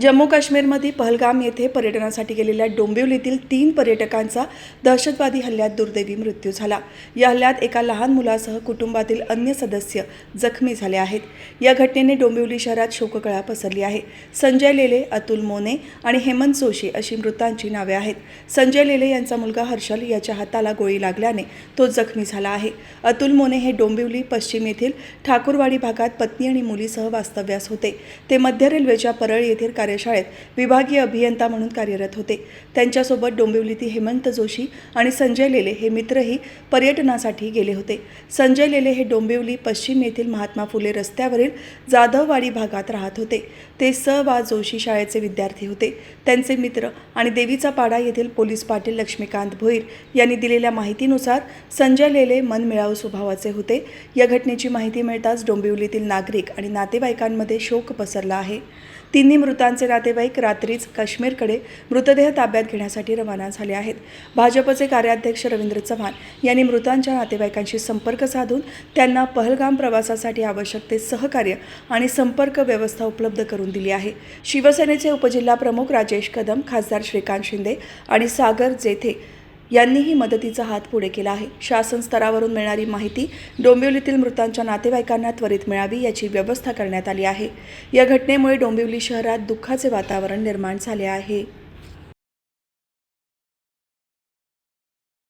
जम्मू काश्मीरमध्ये पहलगाम येथे पर्यटनासाठी गेलेल्या डोंबिवलीतील तीन पर्यटकांचा दहशतवादी हल्ल्यात दुर्दैवी मृत्यू झाला. या हल्ल्यात एका लहान मुलासह कुटुंबातील अन्य सदस्य जखमी झाले आहेत. या घटनेने डोंबिवली शहरात शोककळा पसरली आहे. संजय लेले अतुल मोने आणि हेमंत जोशी अशी मृतांची नावे आहेत. संजय लेले यांचा मुलगा हर्षल याच्या हाताला गोळी लागल्याने तो जखमी झाला आहे. अतुल मोने हे डोंबिवली पश्चिम येथील ठाकूरवाडी भागात पत्नी आणि मुलीसह वास्तव्यास होते. ते मध्य रेल्वेच्या परळ येथील कार्यशाळेत विभागीय अभियंता म्हणून कार्यरत होते. त्यांच्यासोबत डोंबिवलीतील हेमंत जोशी आणि संजय लेले हे मित्रही पर्यटनासाठी गेले होते. संजय लेले हे डोंबिवली पश्चिम येथील महात्मा फुले रस्त्यावरील जाधववाडी भागात राहत होते. ते स. वा. जोशी शाळेचे विद्यार्थी होते. त्यांचे मित्र आणि देवीचा पाडा येथील पोलीस पाटील लक्ष्मीकांत भोईर यांनी दिलेल्या माहितीनुसार संजय लेले मनमिळावू स्वभावाचे होते. या घटनेची माहिती मिळताच डोंबिवलीतील नागरिक आणि नातेवाईकांमध्ये शोक पसरला आहे. तिन्ही मृतांचे नातेवाईक रात्रीच काश्मीरकडे मृतदेह ताब्यात घेण्यासाठी रवाना झाले आहेत. भाजपचे कार्याध्यक्ष रवींद्र चव्हाण यांनी मृतांच्या नातेवाईकांशी संपर्क साधून त्यांना पहलगाम प्रवासासाठी आवश्यक ते सहकार्य आणि संपर्क व्यवस्था उपलब्ध करून दिली आहे. शिवसेनेचे उपजिल्हा प्रमुख राजेश कदम खासदार श्रीकांत शिंदे आणि सागर जेथे यांनीही मदतीचा हात पुढे केला आहे. शासन स्तरावरून मिळणारी माहिती डोंबिवलीतील मृतांच्या नातेवाईकांना त्वरित मिळावी याची व्यवस्था करण्यात आली आहे. या घटनेमुळे डोंबिवली शहरात दुःखाचे वातावरण निर्माण झाले आहे.